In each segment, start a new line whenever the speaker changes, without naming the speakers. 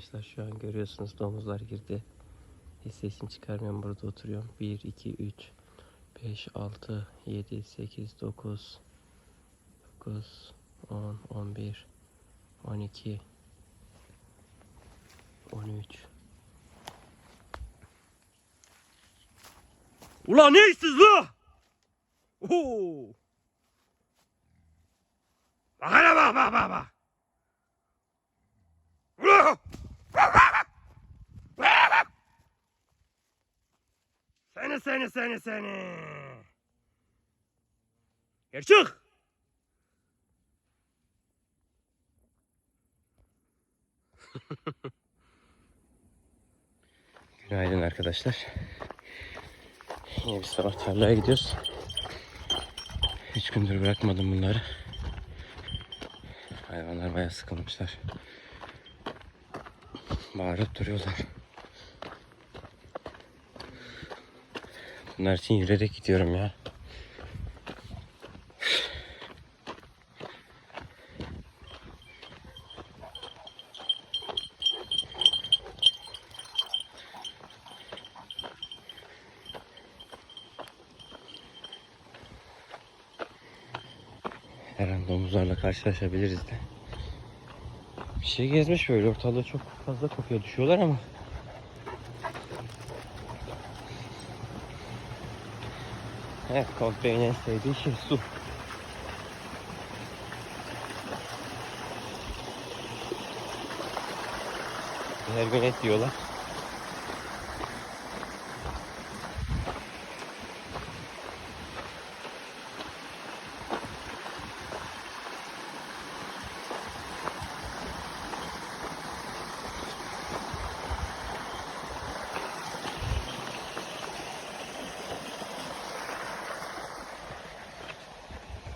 Arkadaşlar şu an görüyorsunuz domuzlar girdi. Hiç sesimi çıkarmıyorum burada oturuyorum. 1, 2, 3, 5, 6, 7, 8, 9, 9, 10, 11, 12, 13. Ulan ne işsiz la? Oo. Bak hele bak bak bak bak. Ulan! Seni seni seni seni. Gel çık. Günaydın arkadaşlar. Yine bir sabah tarlaya gidiyoruz. Hiç gündür bırakmadım bunları. Hayvanlar bayağı sıkılmışlar. Bağırıp duruyorlar. Bunlar yürüyerek gidiyorum ya. Her an domuzlarla karşılaşabiliriz de. Bir şey gezmiş böyle ortalığı çok fazla kokuyor düşüyorlar ama. Evet köpeğin en şey su. Her gün et yiyorlar.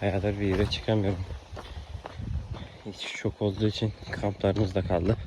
Bayağıdır bir yere çıkamıyorum. Hiç çok olduğu için kamplarımız da kaldı.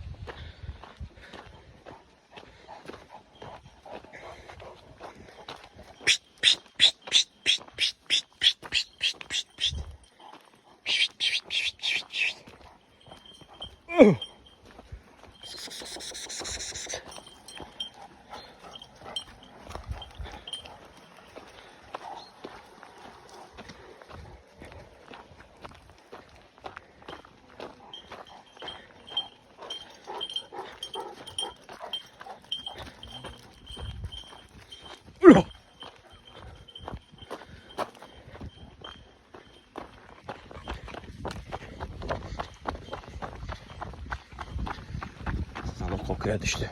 Kokuya düştü.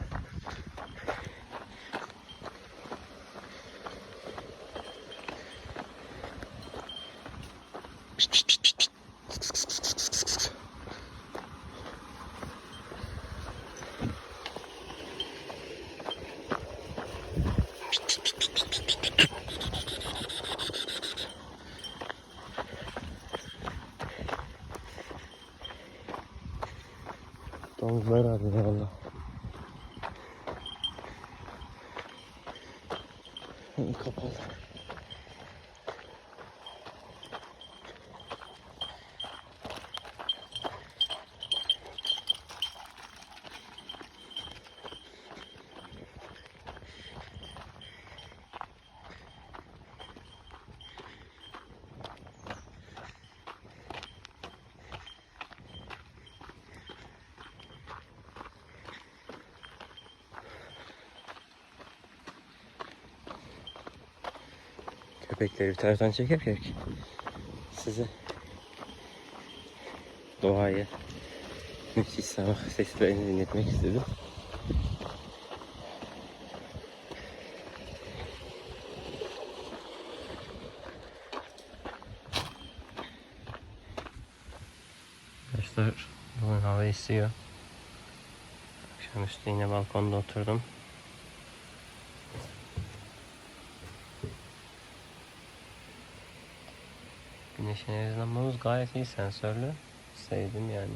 Pişt, pişt, pişt, pişt. Sık, sık, sık, sık, sık, sık. Domuzlar abi valla. Kapalı. Köpekleri bir taraftan çekerken size doğayı müthiş sabah seslerini dinletmek istedim. Arkadaşlar bugün hava esiyor. Akşamüstü yine balkonda oturdum. Güneşin aydınlanmamız gayet iyi sensörlü. Sevdim yani.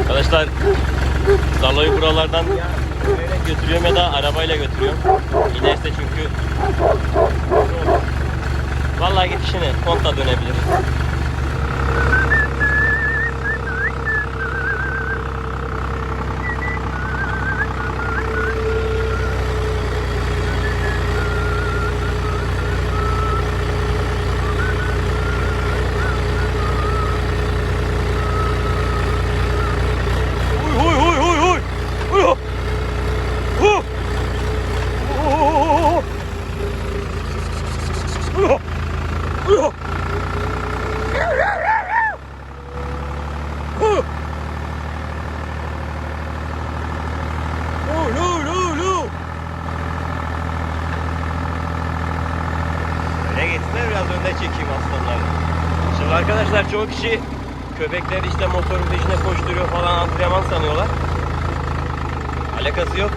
Arkadaşlar Zalo'yu buralardan götürüyorum ya da arabayla götürüyorum. İnerse çünkü akışını konta dönebilir. Önde çekeyim aslanları. Şimdi arkadaşlar çoğu kişi köpekler işte motorun peşine koşturuyor falan antrenman sanıyorlar. Alakası yok.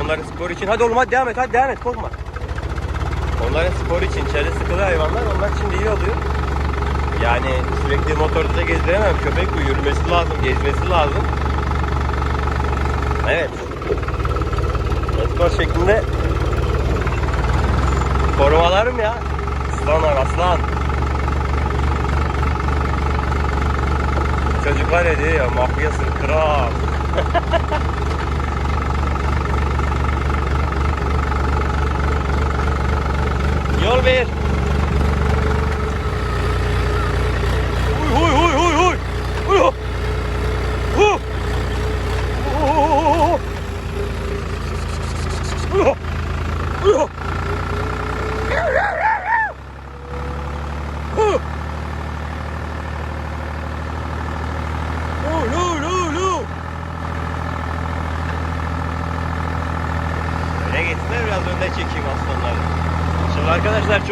Onların spor için. Hadi oğlum hadi devam et hadi devam et korkma. Onların spor için içeride sıkılı hayvanlar onlar için iyi oluyor. Yani sürekli motorda da gezdiremem. Köpek bu yürümesi lazım, gezmesi lazım. Evet. Spor şeklinde korumalarım ya. Aslanlar aslan. Çocuklar ne diyor ya mafyasın kral. Yol ver.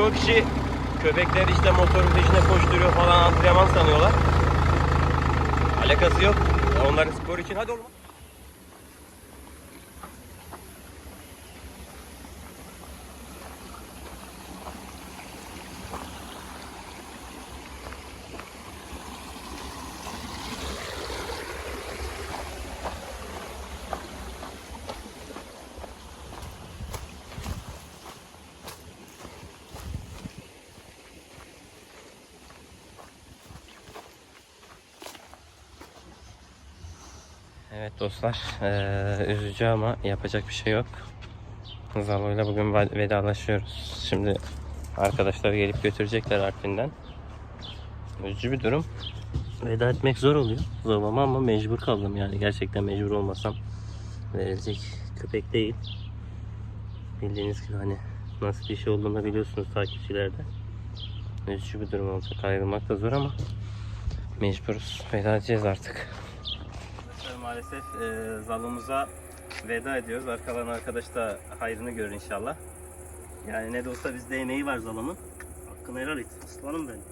Çoğu kişi köpekler işte motorun peşine koşturuyor falan antrenman sanıyorlar. Alakası yok. Onların spor için hadi oğlum. Evet dostlar, eee, üzücü ama yapacak bir şey yok. Zalo'yla bugün ve- vedalaşıyoruz. Şimdi arkadaşlar gelip götürecekler Artvin'den. Üzücü bir durum. Veda etmek zor oluyor. Zorlama ama mecbur kaldım yani. Gerçekten mecbur olmasam verilecek köpek değil. Bildiğiniz gibi hani nasıl bir şey olduğunu biliyorsunuz takipçilerde. Üzücü bir durum olacak. Ayrılmak da zor ama mecburuz. Veda edeceğiz artık. Maalesef e, zalımıza veda ediyoruz. Arkadan arkadaş da hayrını görür inşallah. Yani ne de olsa bizde emeği var zalımın. Hakkını helal et. Aslanım benim.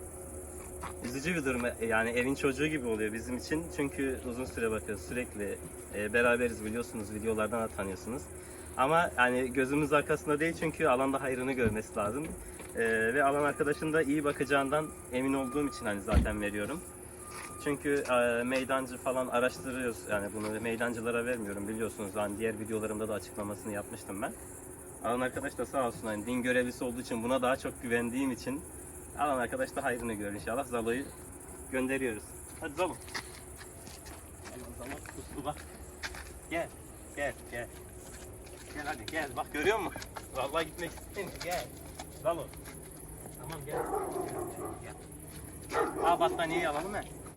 Üzücü bir durum. Yani evin çocuğu gibi oluyor bizim için. Çünkü uzun süre bakıyoruz. Sürekli e, beraberiz biliyorsunuz. Videolardan da tanıyorsunuz. Ama yani gözümüz arkasında değil çünkü alanda hayrını görmesi lazım. E, ve alan arkadaşın da iyi bakacağından emin olduğum için hani zaten veriyorum. Çünkü e, meydancı falan araştırıyoruz. Yani bunu meydancılara vermiyorum biliyorsunuz. Hani diğer videolarımda da açıklamasını yapmıştım ben. Alan arkadaş da sağ olsun hani din görevlisi olduğu için buna daha çok güvendiğim için alan arkadaş da hayrını görür inşallah. Zalo'yu gönderiyoruz. Hadi Zalo. Zalo kustu bak. Gel. Gel gel. Gel hadi gel. Bak görüyor musun? Vallahi gitmek istemiyor. Gel. Zalo. Tamam gel. Gel. Aa battaniyeyi alalım mı?